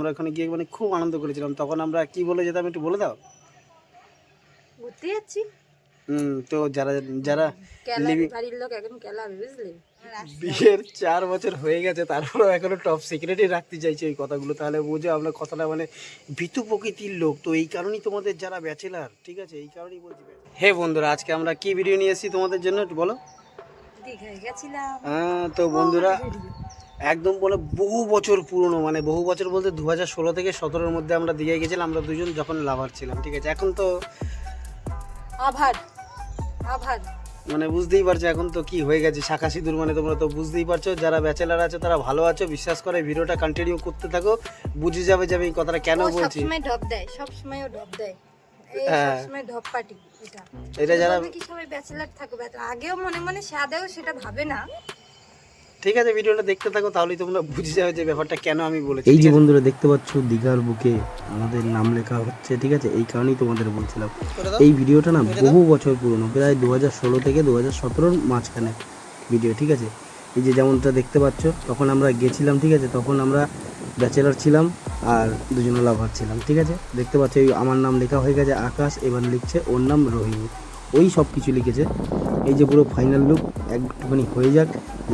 আমরা ওখানে গিয়ে মানে খুব আনন্দ করেছিলাম। তখন আমরা কি বলে যেতাম একটু বলে দাও? ঘুরতে যাচ্ছি। হুম তো যারা যারা বাড়ির লোক এখন কেলাবে বুঝলি? বিয়ের চার বছর হয়ে গেছে তারপরেও এখনও টপ সিক্রেটই রাখতে চাইছে এই কথাগুলো। তাহলে বুঝো আমরা কথাটা মানে ভীতু প্রকৃতির লোক। তো এই কারণেই তোমাদের যারা ব্যাচেলার ঠিক আছে? এই কারণেই বলছি হে বন্ধুরা আজকে আমরা কি ভিডিও নিয়ে এসেছি তোমাদের জন্য একটু বলো? দীঘায় গেছিলাম। হ্যাঁ তো বন্ধুরা একদম বলে বহু বছর পুরনো মানে বহু বছর বলতে দু হাজার ষোলো থেকে সতেরোর মধ্যে আমরা দীঘায় গেছিলাম আমরা দুজন যখন লাভার ছিলাম ঠিক আছে? এখন তো আভার আভার। মানে বুঝতেই পারছ এখন তো কি হয়ে গেছে শাখা সিঁদুর মানে তোমরা তো বুঝতেই পারছ যারা ব্যাচেলার আছে তারা ভালো আছো বিশ্বাস করে ভিডিওটা কন্টিনিউ করতে থাকো বুঝে যাবে যে আমি এই কথাটা কেন বলছি। সবসময় ঢপ দেয় সবসময় দেয়। হ্যাঁ। এটা। এটা যারা কি সবাই ব্যাচেলার থাকবে আগেও মনে মনে সাদেও সেটা ভাবে না। ঠিক আছে ভিডিওটা দেখতে থাকো তাহলেই তোমরা বুঝে যাবে যে ব্যাপারটা কেন আমি বলেছি এই যে বন্ধুরা দেখতে পাচ্ছ দীঘার বুকে আমাদের নাম লেখা হচ্ছে ঠিক আছে? এই কারণেই তোমাদের বলছিলাম। এই ভিডিওটা না বহু বছর পুরনো প্রায় দু হাজার ষোলো থেকে দু হাজার সতেরোর মাঝখানে ভিডিও ঠিক আছে? এই যে যেমনটা দেখতে পাচ্ছ তখন আমরা গেছিলাম ঠিক আছে? তখন আমরা ব্যাচেলার ছিলাম আর দুজনে লাভার ছিলাম ঠিক আছে? দেখতে পাচ্ছ এই আমার নাম লেখা হয়ে গেছে আকাশ এবার লিখছে ওর নাম রোহিণী। ওই সব কিছু লিখেছে। এই যে পুরো ফাইনাল লুক একটুখানি হয়ে যাক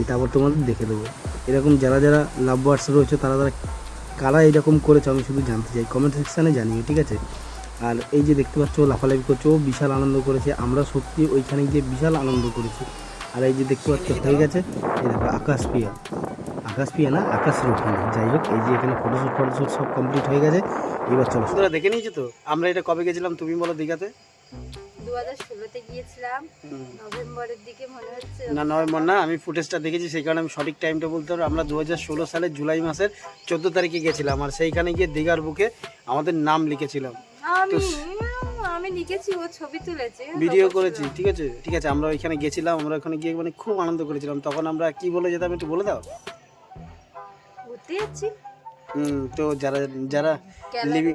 তারপর তোমাদের দেখে দেবো। এরকম যারা যারা লাভ বার্ডস রয়েছে, তারা তারা কারা এরকম করেছে, আমি শুধু জানতে চাই। কমেন্ট সেকশানে জানিও, ঠিক আছে? আর এই যে দেখতে পাচ্ছ, লাফালাফি করছে, ও বিশাল আনন্দ করেছে। আমরা সত্যি ওইখানে গিয়ে বিশাল আনন্দ করেছি। আর এই যে দেখতে পাচ্ছ, হয়ে গেছে। এই দেখো, আকাশ পিয়া। আকাশ পিয়া না, আকাশ রোহিণী। যাই হোক, এই যে এখানে ফটোশ্যুট ফটোশ্যুট সব কমপ্লিট হয়ে গেছে। এবার চলো বন্ধুরা দেখে নিয়েছো তো? আমরা এটা কবে গেছিলাম, তুমি বলো দীঘাতে? হাজার ষোলোতে গিয়েছিলাম। নভেম্বরের দিকে মনে হচ্ছে না নভেম্বর না আমি ফুটেজটা দেখেছি সেই কারণে আমি সঠিক টাইমটা বলতে পারব। আমরা দু হাজার ষোলো সালের জুলাই মাসের চোদ্দ তারিখে গেছিলাম আর সেইখানে গিয়ে দীঘার বুকে আমাদের নাম লিখেছিলাম। আমি আমি লিখেছি ও ছবি তুলেছে। ভিডিও করেছি ঠিক আছে? ঠিক আছে আমরা ওইখানে গেছিলাম আমরা ওখানে গিয়ে মানে খুব আনন্দ করেছিলাম। তখন আমরা কি বলে যেতাম একটু বলে দাও? ঘুরতে যাচ্ছি। হুম তো যারা যারা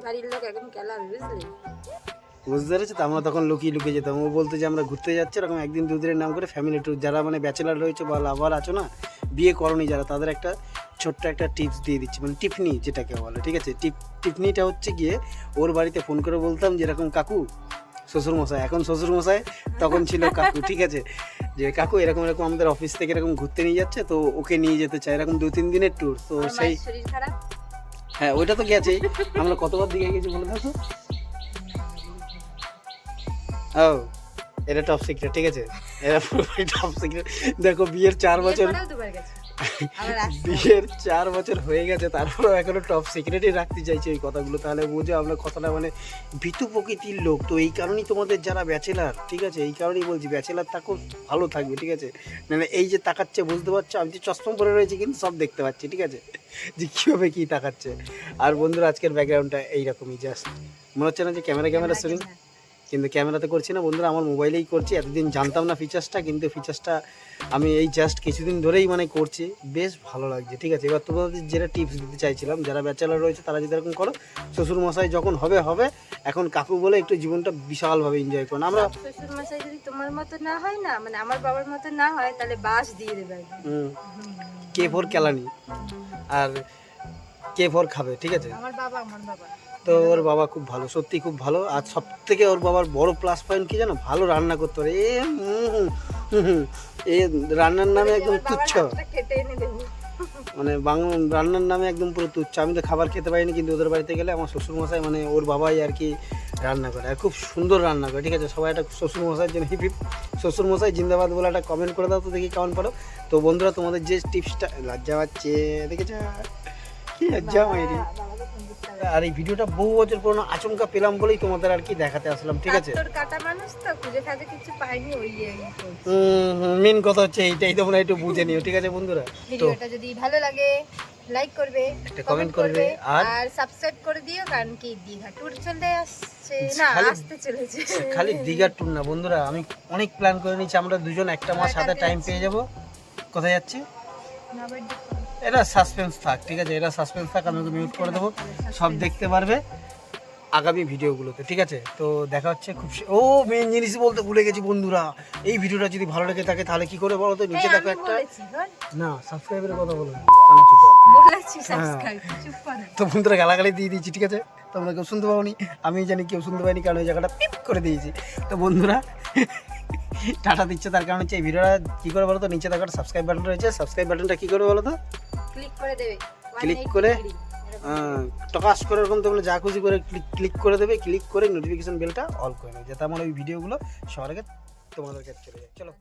বাড়ির লোক এখন কেলাবে বুঝলি? বুঝতে পেরেছ? তো আমরা তখন লুকিয়ে লুকিয়ে যেতাম। ও বলতো যে আমরা ঘুরতে যাচ্ছি এরকম একদিন দুদিনের নাম করে ফ্যামিলি ট্যুর যারা মানে ব্যাচেলার রয়েছে বা লাভার আছো না বিয়ে করনি যারা তাদের একটা ছোট্ট একটা টিপস দিয়ে দিচ্ছি। মানে টিফনি যেটাকে বলে ঠিক আছে? টিপ টিফনিটা হচ্ছে গিয়ে ওর বাড়িতে ফোন করে বলতাম যে এরকম কাকু শ্বশুরমশাই এখন শ্বশুরমশাই তখন ছিল কাকু ঠিক আছে? যে কাকু এরকম এরকম আমাদের অফিস থেকে এরকম ঘুরতে নিয়ে যাচ্ছে তো ওকে নিয়ে যেতে চাই। এরকম দু তিন দিনের ট্যুর তো সেই হ্যাঁ ওইটা তো গেছেই। আমরা কতবার দিকে গেছি বলে দাও ও এটা টপ সিক্রেট ঠিক আছে? এটা পুরোপুরি টপ সিক্রেট দেখো বিয়ের চার বছর বিয়ের চার বছর হয়ে গেছে তারপরেও এখনও টপ সিক্রেটই রাখতে চাইছে এই কথাগুলো। তাহলে বুঝো আমরা কথাটা মানে ভীতু প্রকৃতির লোক। তো এই কারণেই তোমাদের যারা ব্যাচেলার ঠিক আছে? এই কারণেই বলছি ব্যাচেলার থাকো ভালো থাকবে ঠিক আছে? মানে এই যে তাকাচ্ছে বুঝতে পারছ? আমি যে চশমা পরে রয়েছি কিন্তু সব দেখতে পাচ্ছি ঠিক আছে? যে কীভাবে কী তাকাচ্ছে। আর বন্ধুরা আজকের ব্যাকগ্রাউন্ডটা এইরকমই জাস্ট মনে হচ্ছে না যে ক্যামেরা ক্যামেরা শুনি কিন্তু ক্যামেরাতে করছি না। বন্ধুরা আমার মোবাইলেই করছি। এতদিন জানতাম না ফিচার্সটা কিন্তু ফিচার্সটা আমি এই জাস্ট কিছুদিন ধরেই মানে করছি। বেশ ভালো লাগছে ঠিক আছে? এবার তোমাদের যেটা টিপস দিতে চাইছিলাম যারা ব্যাচেলার রয়েছে তারা যদি এরকম করো শ্বশুর মশাই যখন হবে হবে। এখন কাকু বলে একটু জীবনটা বিশালভাবে এনজয় করুন আমরা শ্বশুর মশাই যদি তোমার মতো না হয় না মানে আমার বাবার মতো না হয় তাহলে বাস দিয়ে দেবে হুম, কে ফোর কেলানি? আর কে ফোর খাবে ঠিক আছে? আমার বাবা আমার বাবা। তো ওর বাবা খুব ভালো সত্যি খুব ভালো। আর সব থেকে ওর বাবার বড় প্লাস পয়েন্ট কি জানো? ভালো রান্না করতে পারে। এ এ রান্নার নামে একদম তুচ্ছ। মানে বাংলা রান্নার নামে একদম পুরো তুচ্ছ। আমি তো খাবার খেতে পারিনি কিন্তু ওদের বাড়িতে গেলে আমার শ্বশুরমশাই মানে ওর বাবাই আর কি রান্না করে। আর খুব সুন্দর রান্না করে ঠিক আছে? সবাই একটা শ্বশুরমশাইয়ের জন্য হিপ হিপ। শ্বশুরমশাই জিন্দাবাদ বলে একটা কমেন্ট করে দাও তো দেখি কেমন পারো। তো বন্ধুরা তোমাদের যে টিপসটা লজ্জা পাচ্ছে দেখেছ? কি লজ্জা মাইরি? আর এই ভিডিওটা বহু বছর পুরনো আচমকা পেলাম বলেই তোমাদের আর কি দেখাতে আসলাম ঠিক আছে? কাটা মানুষ তো খুঁজে খাজে কিছু পাইনি ওই মেন কথা হচ্ছে এইটাই তোমরা একটু বুঝে নিও ঠিক আছে বন্ধুরা? ভিডিওটা যদি ভালো লাগে লাইক করবে একটা কমেন্ট করবে, আর- সাবস্ক্রাইব করে দিও কারণ কি দীঘা ট্যুর চলে আসছে। না খালি- আসতে চলেছে। খালি দীঘার ট্যুর না বন্ধুরা আমি অনেক প্ল্যান করে নিয়েছি আমরা দুজন একটা মাস হাতে টাইম পেয়ে যাব। কোথায় যাচ্ছি। এটা সাসপেন্স থাক ঠিক আছে? এটা সাসপেন্স থাক আমি ওকে মিউট করে দেবো। সব দেখতে পারবে আগামী ভিডিওগুলোতে ঠিক আছে? তো দেখা হচ্ছে খুব ও মেন জিনিস বলতে ভুলে গেছি বন্ধুরা। এই ভিডিওটা যদি ভালো লেগে থাকে তাহলে কি করে বলো তো নিচে দেখো একটা না সাবস্ক্রাইবের কথা বলো হ্যাঁ। তো বন্ধুরা গালাগালি দিয়ে দিয়েছি ঠিক আছে? তোমরা কেউ শুনতে পাওনি? আমি জানি কেউ শুনতে পাইনি কারণ ওই জায়গাটা পিপ করে দিয়েছি। তো বন্ধুরা টাটা দিচ্ছে তার কারণ হচ্ছে এই ভিডিওটা কী করে বলো তো নিচে দেখো সাবস্ক্রাইব বাটন রয়েছে। সাবস্ক্রাইব বাটনটা কী করে বলো তো ক্লিক করে দেবে। ক্লিক করে? টকাস করে এরকম তোমরা যা খুশি করে ক্লিক ক্লিক করে দেবে ক্লিক করে নোটিফিকেশন বেলটা অল করে নেবে। যাতে আমার ওই ভিডিওগুলো সবার আগে তোমাদের কাছে চলে যায়। চলো।